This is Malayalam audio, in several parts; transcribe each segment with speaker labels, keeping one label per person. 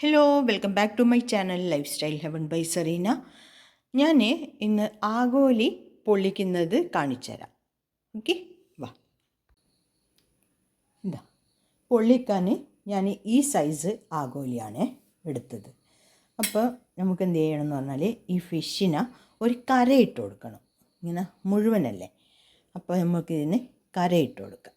Speaker 1: Hello welcome back to my channel lifestyle heaven by Serena ഞാൻ ഇന്ന് ആഗോലി പൊള്ളിക്കുന്നത് കാണിച്ചുതരാം ഓക്കെ വാ. ഇതാ പൊള്ളിക്കാൻ ഞാൻ ഈ സൈസ് ആഗോലിയാണ് എടുത്തത്. അപ്പോൾ നമുക്ക് എന്ത് ചെയ്യണം എന്ന് പറഞ്ഞാൽ ഈ ഫിഷിന് ഒരു കരയിട്ട് കൊടുക്കണം. ഇങ്ങനെ മുഴുവനല്ലേ? അപ്പോൾ നമുക്കിതിന് കരയിട്ട് കൊടുക്കാം.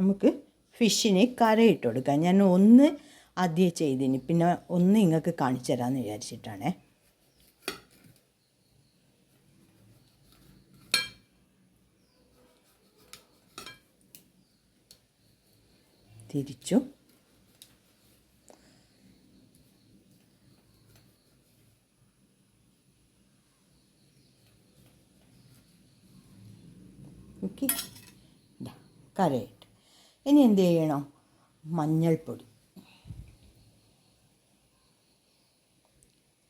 Speaker 1: നമുക്ക് ഫിഷിന് കരയിട്ട് കൊടുക്കാം. ഞാൻ ഒന്ന് ആദ്യം ചെയ്തിന്. പിന്നെ ഒന്ന് നിങ്ങൾക്ക് കാണിച്ചു തരാമെന്ന് വിചാരിച്ചിട്ടാണേ. തിരിച്ചു. ഓക്കെ കരയിട്ട് ഇനി എന്ത് ചെയ്യണം? മഞ്ഞൾപ്പൊടി.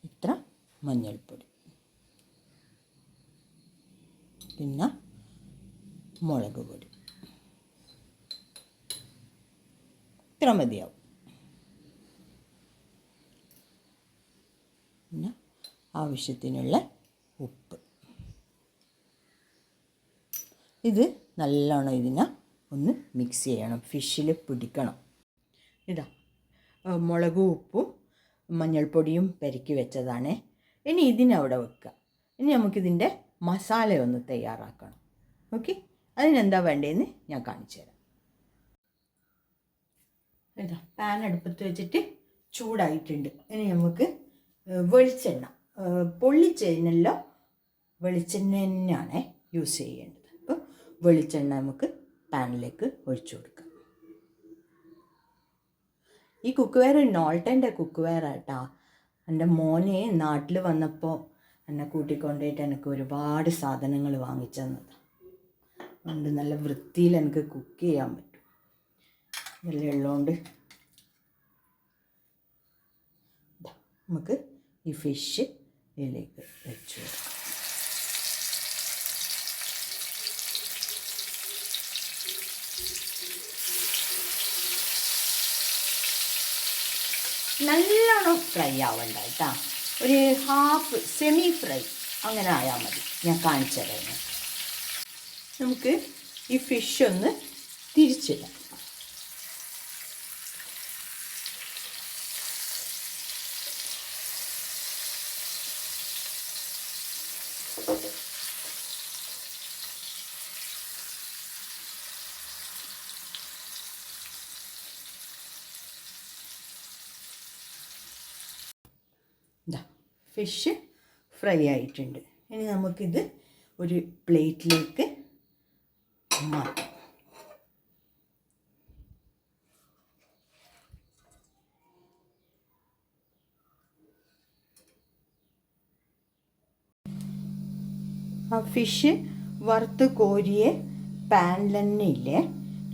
Speaker 1: ഇത്ര മഞ്ഞൾപ്പൊടി. പിന്നെ മുളക് പൊടി. ഇത്ര മതിയാവും. പിന്നെ ആവശ്യത്തിനുള്ള ഉപ്പ്. ഇത് നല്ലോണം ഇതിനെ ഒന്ന് മിക്സ് ചെയ്യണം. ഫിഷിൽ പിടിക്കണം. ഇതാ. മുളകും ഉപ്പും മഞ്ഞൾപ്പൊടിയും പെരക്കി വെച്ചതാണ്. ഇനി ഇതിനവിടെ വെക്കുക. ഇനി നമുക്കിതിന്റെ മസാല ഒന്ന് തയ്യാറാക്കണം. ഓക്കെ അതിനെന്താ വേണ്ടതെന്ന് ഞാൻ കാണിച്ചു തരാം. ഇതാ പാൻ അടുപ്പത്ത് വെച്ചിട്ട് ചൂടായിട്ടുണ്ട്. ഇനി നമുക്ക് വെളിച്ചെണ്ണ. പൊള്ളിച്ചെണ്ണല്ലോ വെളിച്ചെണ്ണ തന്നെയാണ് യൂസ് ചെയ്യേണ്ടത്. അപ്പോൾ വെളിച്ചെണ്ണ നമുക്ക് പാനിലേക്ക് ഒഴിച്ചു കൊടുക്കുക. ഈ കുക്ക് വെയർ നോൾട്ടന്റെ കുക്ക് വെയർ ആട്ടാ. എന്റെ മോനെ നാട്ടിൽ വന്നപ്പോൾ എന്നെ കൂട്ടിക്കൊണ്ടുപോയിട്ട് എനിക്ക് ഒരുപാട് സാധനങ്ങൾ വാങ്ങിച്ചു തന്നത്. അതുകൊണ്ട് നല്ല വൃത്തിയിൽ എനിക്ക് കുക്ക് ചെയ്യാൻ പറ്റും. ഇതെല്ലാം ഉള്ളതുകൊണ്ട് നമുക്ക് ഈ ഫിഷ് ഇതിലേക്ക് വെച്ചു കൊടുക്കാം. നല്ലോണം ഫ്രൈ ആവണ്ട കേട്ടോ. ഒരു ഹാഫ് സെമി ഫ്രൈ അങ്ങനെ ആയാൽ മതി. ഞാൻ കാണിച്ചു തരാം. നമുക്ക് ഈ ഫിഷ് ഒന്ന് തിരിച്ചിടാം. ഇതാ ഫിഷ് ഫ്രൈ ആയിട്ടുണ്ട്. ഇനി നമുക്കിത് ഒരു പ്ലേറ്റിലേക്ക് മാറ്റാം. ആ ഫിഷ് വറുത്ത് കോരിയ പാനിൽ തന്നെ ഇല്ലേ?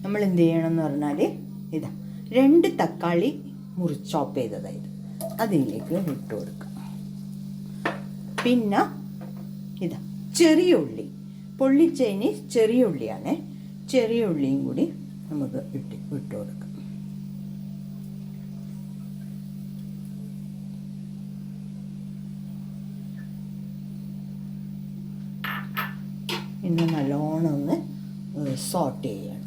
Speaker 1: നമ്മൾ എന്ത് ചെയ്യണം എന്ന് പറഞ്ഞാൽ ഇതാ രണ്ട് തക്കാളി മുറി ചോപ്പ് ചെയ്തതായത് അതിലേക്ക് ഇട്ട് കൊടുക്കുക പിന്നെ ഇതാ ചെറിയ ഉള്ളി. പൊള്ളിച്ചതിന് ചെറിയ ഉള്ളിയാണ്. ചെറിയ ഉള്ളിയും കൂടി നമുക്ക് ഇട്ട് ഇട്ട് കൊടുക്കാം. പിന്നെ നല്ലോണം ഒന്ന് സോട്ട് ചെയ്യണം.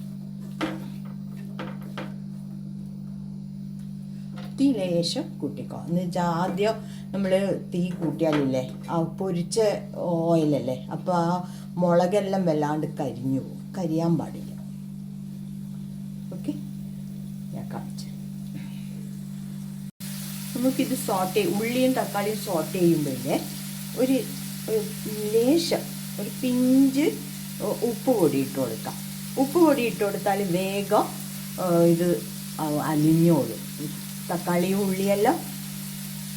Speaker 1: തീ ലേശം കൂട്ടിക്കോ. എന്ന് വെച്ചാൽ ആദ്യം നമ്മൾ തീ കൂട്ടിയാലില്ലേ? ആ പൊരിച്ച ഓയിലല്ലേ? അപ്പോൾ ആ മുളകെല്ലാം വല്ലാണ്ട് കരിഞ്ഞു പോകും കരിയാൻ പാടില്ല. ഓക്കെ? ഞാൻ കാണിച്ചു നമുക്കിത് സോട്ട് ഉള്ളിയും തക്കാളിയും സോട്ട് ചെയ്യുമ്പോഴേ ഒരു ലേശം ഒരു പിഞ്ച് ഉപ്പ് പൊടി ഇട്ട് കൊടുക്കാം. ഉപ്പ് പൊടി ഇട്ട് കൊടുത്താൽ വേഗം ഇത് അലിഞ്ഞോളും. തക്കാളിയും ഉള്ളിയെല്ലാം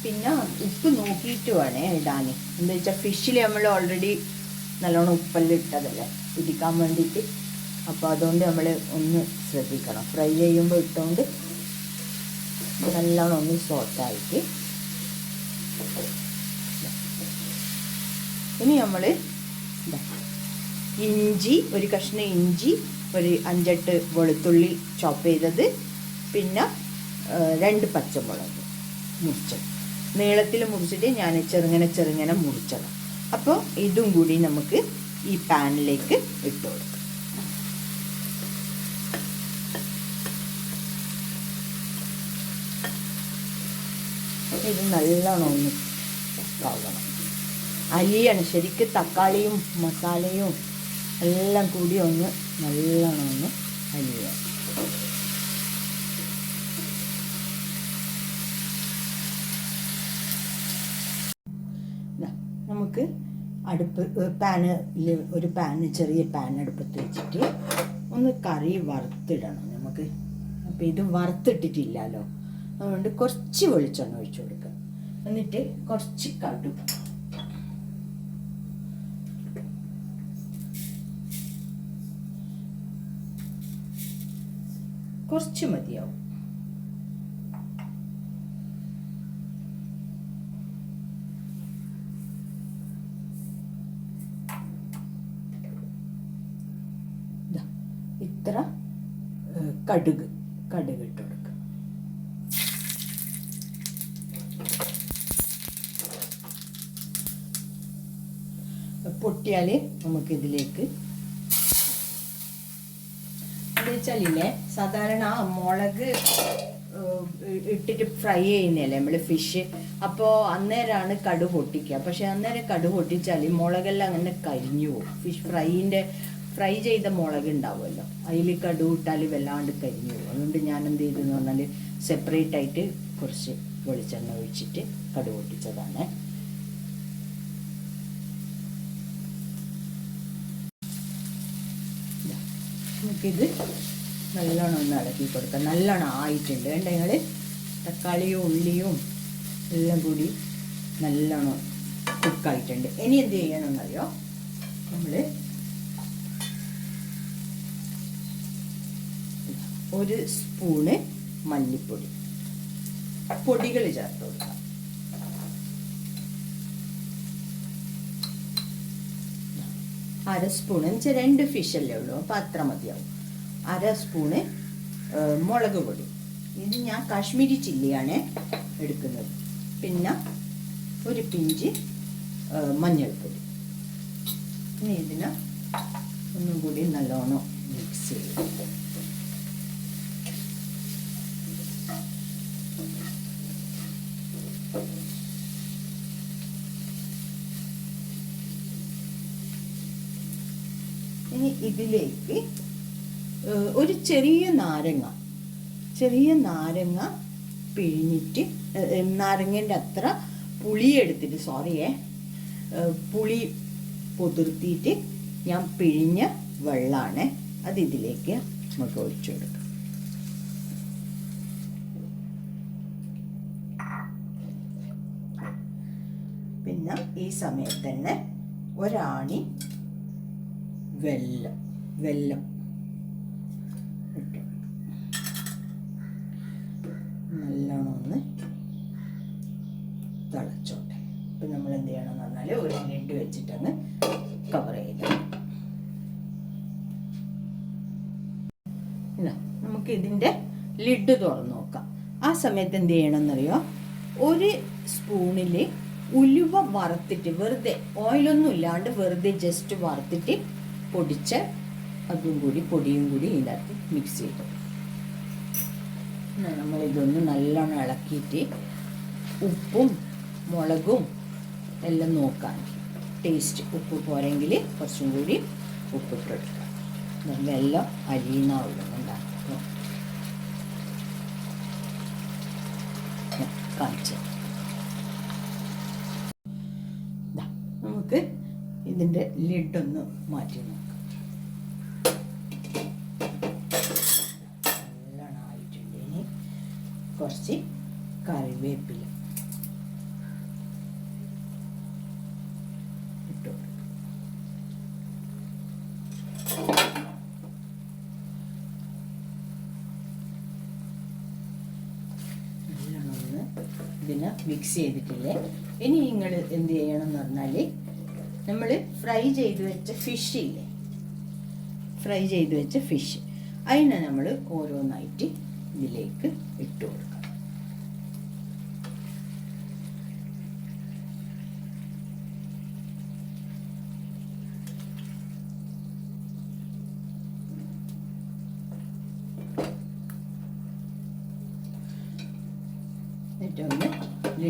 Speaker 1: പിന്നെ ഉപ്പ് നോക്കിയിട്ട് വേണേ ഇടാൻ എന്താ വെച്ചാൽ ഫിഷിൽ നമ്മൾ ഓൾറെഡി നല്ലോണം ഉപ്പെല്ലാം ഇട്ടതല്ലേ? പിടിക്കാൻ വേണ്ടിയിട്ട്. അപ്പോൾ അതുകൊണ്ട് നമ്മൾ ഒന്ന് ശ്രദ്ധിക്കണം. ഫ്രൈ ചെയ്യുമ്പോൾ ഇട്ടുകൊണ്ട് നല്ലോണം ഒന്ന് സോട്ടായിട്ട് ഇനി നമ്മൾ ഇഞ്ചി ഒരു കഷ്ണം ഇഞ്ചി ഒരു അഞ്ചെട്ട് വെളുത്തുള്ളി ചോപ്പ് ചെയ്തത്. പിന്നെ രണ്ട് പച്ചമുളക് മുറിച്ചത്. നീളത്തിൽ മുറിച്ചിട്ട് ഞാൻ ചെറുങ്ങനെ ചെറുങ്ങനെ മുറിച്ചത്. അപ്പോൾ ഇതും കൂടി നമുക്ക് ഈ പാനിലേക്ക് ഇട്ട് കൊടുക്കാം. ഇത് നല്ലോണം ഒന്ന് ആവണം അരിയാണ് ശരിക്കും തക്കാളിയും മസാലയും എല്ലാം കൂടി ഒന്ന് നല്ലോണം ഒന്ന് അലിയണം നമുക്ക് അടുപ്പ് പാന് ഒരു പാന് ചെറിയ പാൻ അടുപ്പത്ത് വെച്ചിട്ട് ഒന്ന് കറി വറുത്തിടണം നമുക്ക്. അപ്പോൾ ഇത് വറുത്തിട്ടിട്ടില്ലല്ലോ. അതുകൊണ്ട് കുറച്ച് വെളിച്ചെണ്ണ ഒഴിച്ചു കൊടുക്കുക. എന്നിട്ട് കുറച്ച് കടു കുറച്ച് മതിയാവും. കടുക് കടുക് ഇട്ട് കൊടുക്കുക പൊട്ടിയാൽ നമുക്കിതിലേക്ക് എന്ന് വെച്ചാലില്ലേ സാധാരണ മുളക് ഇട്ടിട്ട് ഫ്രൈ ചെയ്യുന്നല്ലേ നമ്മൾ ഫിഷ് അപ്പോൾ അന്നേരമാണ് കടു പൊട്ടിക്കുക. പക്ഷെ അന്നേരം കടു പൊട്ടിച്ചാൽ മുളകെല്ലാം അങ്ങനെ കരിഞ്ഞു പോകും. ഫിഷ് ഫ്രൈന്റെ ഫ്രൈ ചെയ്ത മുളക് ഉണ്ടാവുമല്ലോ. അതിൽ കടു ഇട്ടാൽ വല്ലാണ്ട് കരിഞ്ഞു പോകും. അതുകൊണ്ട് ഞാൻ എന്ത് ചെയ്തു എന്ന് പറഞ്ഞാൽ സെപ്പറേറ്റ് ആയിട്ട് കുറച്ച് വെളിച്ചെണ്ണ ഒഴിച്ചിട്ട് കടു പൊട്ടിച്ചതാണ്. നമുക്കിത് നല്ലോണം ഒന്ന് ഇളക്കി കൊടുക്കാം. നല്ലോണം ആയിട്ടുണ്ട്. വേണ്ട ഞങ്ങൾ തക്കാളിയും ഉള്ളിയും എല്ലാം കൂടി നല്ലോണം കുക്കായിട്ടുണ്ട് ഇനി എന്ത് ചെയ്യണമെന്നറിയോ? നമ്മൾ ഒരു സ്പൂണ് മല്ലിപ്പൊടി. പൊടികൾ ചേർത്ത് കൊടുക്കാം. അര സ്പൂൺ എന്നുവെച്ചാൽ രണ്ട് ഫിഷല്ലേ ഉള്ളൂ അപ്പോൾ അത്ര മതിയാവും. അര സ്പൂണ് മുളക് പൊടി. ഇത് ഞാൻ കാശ്മീരി ചില്ലിയാണ് എടുക്കുന്നത്. പിന്നെ ഒരു പിഞ്ച് മഞ്ഞൾപ്പൊടി. ഇനി ഇതിന് ഒന്നും കൂടി നല്ലോണം മിക്സ് ചെയ്യും ഇനി ഇതിലേക്ക് ഒരു ചെറിയ നാരങ്ങ ചെറിയ നാരങ്ങ പിഴിഞ്ഞിട്ട് നാരങ്ങേന്റെ അത്ര പുളി എടുത്തിട്ട് സോറിയേ പുളി പൊതിർത്തിയിട്ട് ഞാൻ പിഴിഞ്ഞ വെള്ളമാണ് അത് ഇതിലേക്ക് നമുക്ക് ഒഴിച്ചു കൊടുക്കാം. പിന്നെ ഈ സമയത്ത് തന്നെ ഒരാണി വെല്ലം. വെല്ലം. നല്ലോണം ഒന്ന് തിളച്ചോട്ടെ. ഇപ്പം നമ്മൾ എന്ത് ചെയ്യണമെന്ന് പറഞ്ഞാൽ ഒരു ലിഡ് വെച്ചിട്ടങ്ങ് കവർ ചെയ്ത്. നമുക്ക് ഇതിന്റെ ലിഡ് തുറന്നു നോക്കാം. ആ സമയത്ത് എന്ത് ചെയ്യണമെന്നറിയോ? ഒരു സ്പൂണിൽ ഉലുവ വറുത്തിട്ട് വെറുതെ ഓയിലൊന്നും ഇല്ലാണ്ട് വെറുതെ ജസ്റ്റ് വറുത്തിട്ട് പൊടിച്ച് അതും കൂടി പൊടിയും കൂടി ഇതിനകത്ത് മിക്സ് ചെയ്തു. നമ്മൾ ഇതൊന്ന് നല്ലോണം ഇളക്കിയിട്ട് ഉപ്പും മുളകും എല്ലാം നോക്കാം. ടേസ്റ്റ് ഉപ്പ് പോരെങ്കിൽ കുറച്ചും കൂടി ഉപ്പ് ഇട്ടെടുക്കാം വെള്ളം അരിയുന്നുള്ളൂ ഉണ്ടാക്കും കാണിച്ചു ദാ, നമുക്ക് ഇതിന്റെ ലിഡൊന്ന് മാറ്റി നോക്കാം. കുറച്ച് കറിവേപ്പില കൊടുക്കാം. ഇതിനെ മിക്സ് ചെയ്തിട്ടില്ലേ? ഇനി നിങ്ങൾ എന്ത് ചെയ്യണം എന്ന് പറഞ്ഞാൽ നമ്മൾ ഫ്രൈ ചെയ്ത് വെച്ച ഫിഷ് ഇല്ലേ? ഫ്രൈ ചെയ്ത് വെച്ച ഫിഷ് അതിനെ നമ്മൾ ഓരോന്നായിട്ട് ഇതിലേക്ക് ഇട്ട് കൊടുക്കണം.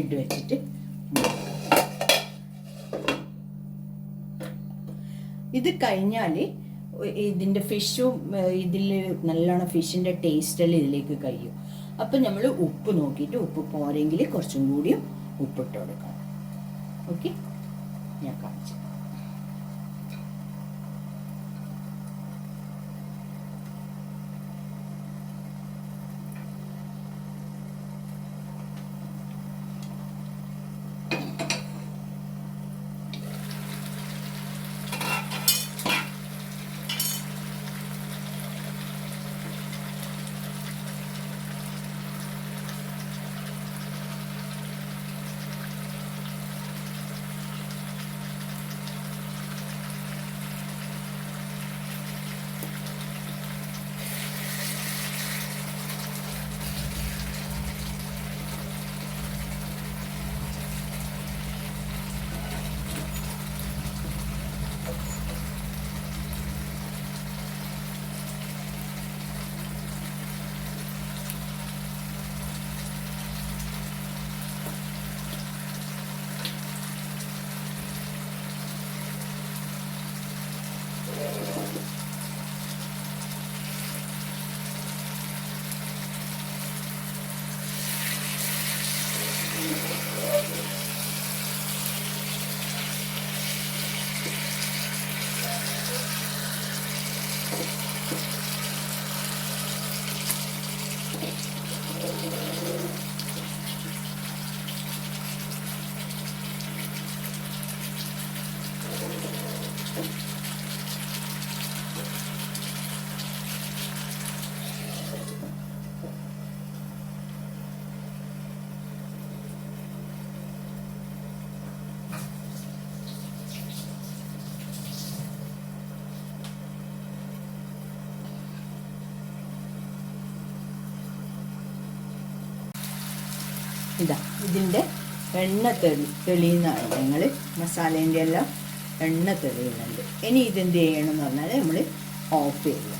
Speaker 1: ലിഡ് വെച്ചിട്ട് ഇത് കഴിഞ്ഞാൽ ഇതിന്റെ ഫിഷും ഇതിൽ നല്ലോണം ഫിഷിന്റെ ടേസ്റ്റെല്ലാം ഇതിലേക്ക് കഴിയും. അപ്പം നമ്മൾ ഉപ്പ് നോക്കിയിട്ട് ഉപ്പ് പോരെങ്കിൽ കുറച്ചും കൂടിയും ഉപ്പിട്ട് കൊടുക്കണം. ഓക്കെ ഞാൻ കാണിച്ചു ഇതാ ഇതിന്റെ എണ്ണ തെളി തെളിയുന്നതാണ് ഞങ്ങൾ മസാലേന്റെ എല്ലാം എണ്ണ തെളിയുന്നുണ്ട്. ഇനി ഇതെന്ത് ചെയ്യണം എന്ന് പറഞ്ഞാൽ നമ്മൾ ഓഫ് ചെയ്യുക.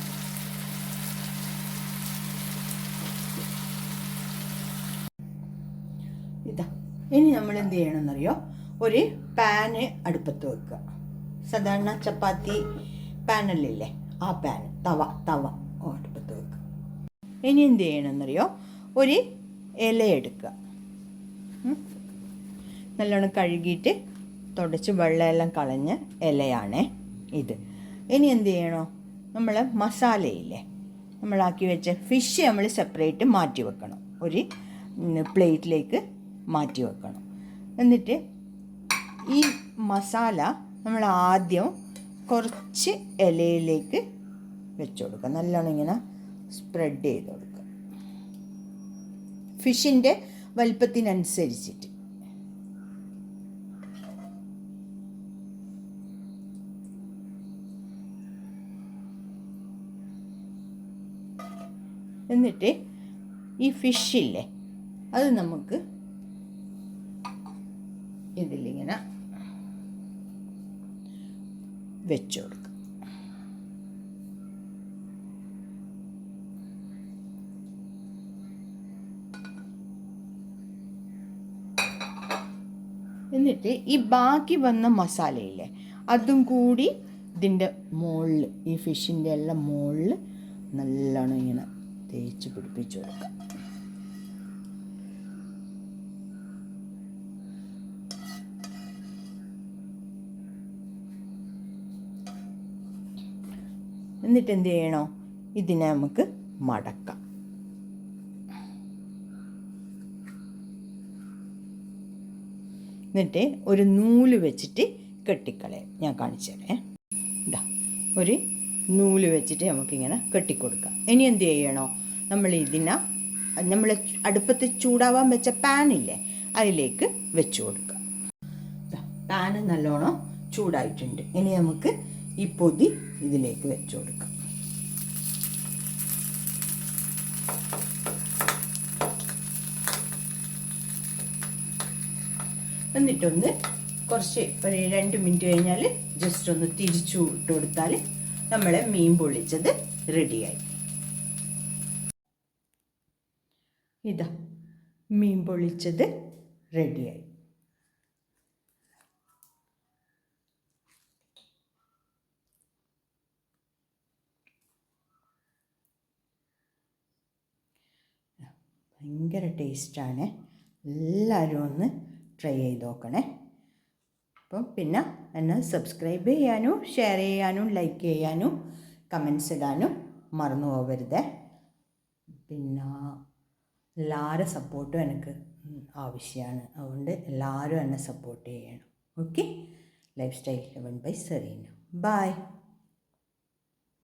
Speaker 1: ഇതാ ഇനി നമ്മൾ എന്ത് ചെയ്യണം ചെയ്യണമെന്നറിയോ ഒരു പാന് അടുപ്പത്ത് വെക്കുക. സാധാരണ ചപ്പാത്തി പാനലില്ലേ ആ പാൻ തവ തവ അടുപ്പത്ത് വെക്കുക. ഇനി എന്ത് ചെയ്യണം ചെയ്യണമെന്നറിയോ ഒരു ഇല എടുക്കുക. നല്ലോണം കഴുകിയിട്ട് തുടച്ച് വെള്ളമെല്ലാം കളഞ്ഞ ഇലയാണ് ഇത്. ഇനി എന്ത് ചെയ്യണോ? നമ്മൾ മസാലയില്ലേ? നമ്മളാക്കി വെച്ച ഫിഷ് നമ്മൾ സെപ്പറേറ്റ് മാറ്റി വെക്കണം. ഒരു പ്ലേറ്റിലേക്ക് മാറ്റി വെക്കണം. എന്നിട്ട് ഈ മസാല നമ്മൾ ആദ്യം കുറച്ച് ഇലയിലേക്ക് വെച്ച് കൊടുക്കുക. നല്ലോണം ഇങ്ങനെ സ്പ്രെഡ് ചെയ്ത് കൊടുക്കുക. ഫിഷിന്റെ വലിപ്പത്തിനനുസരിച്ചിട്ട്. എന്നിട്ട് ഈ ഫിഷില്ലേ അത് നമുക്ക് ഇതിലിങ്ങനെ വെച്ചു കൊടുക്കും. എന്നിട്ട് ഈ ബാക്കി വന്ന മസാലയില്ലേ അതും കൂടി ഇതിന്റെ മുകളിൽ ഈ ഫിഷിന്റെ എല്ലാം മുകളിൽ നല്ലോണം ഇങ്ങനെ തേച്ച് പിടിപ്പിച്ചു കൊടുക്കാം. എന്നിട്ട് എന്ത് ചെയ്യണോ? ഇതിനെ നമുക്ക് മടക്കാം. എന്നിട്ട് ഒരു നൂൽ വെച്ചിട്ട് കെട്ടിക്കളയാം. ഞാൻ കാണിച്ചു തരാം ഇതാ ഒരു നൂൽ വെച്ചിട്ട് നമുക്കിങ്ങനെ കെട്ടിക്കൊടുക്കാം. ഇനി എന്ത് ചെയ്യണോ? നമ്മൾ ഇതിനെ നമ്മൾ അടുപ്പത്ത് ചൂടാവാൻ വെച്ച പാനില്ലേ അതിലേക്ക് വെച്ച് കൊടുക്കുക പാന് നല്ലോണം ചൂടായിട്ടുണ്ട്. ഇനി നമുക്ക് ഈ പൊതി ഇതിലേക്ക് വെച്ച് കൊടുക്കാം. എന്നിട്ടൊന്ന് കുറച്ച് ഒരു രണ്ട് മിനിറ്റ് കഴിഞ്ഞാൽ ജസ്റ്റ് ഒന്ന് തിരിച്ചു ഇട്ട് കൊടുത്താൽ നമ്മളെ മീൻ പൊള്ളിച്ചത് റെഡിയായി ഇതാ മീൻ പൊള്ളിച്ചത് റെഡിയായി ഭയങ്കര ടേസ്റ്റാണ് എല്ലാവരും ഒന്ന് ട്രൈ ചെയ്ത് നോക്കണേ. അപ്പം പിന്നെ എന്നെ സബ്സ്ക്രൈബ് ചെയ്യാനും ഷെയർ ചെയ്യാനും ലൈക്ക് ചെയ്യാനും കമൻസ് ഇടാനും മറന്നു പോകരുത്. പിന്നെ എല്ലാവരും സപ്പോർട്ടും എനിക്ക് ആവശ്യമാണ്. അതുകൊണ്ട് എല്ലാവരും എന്നെ സപ്പോർട്ട് ചെയ്യണം. Okay lifestyle heaven by Serena bye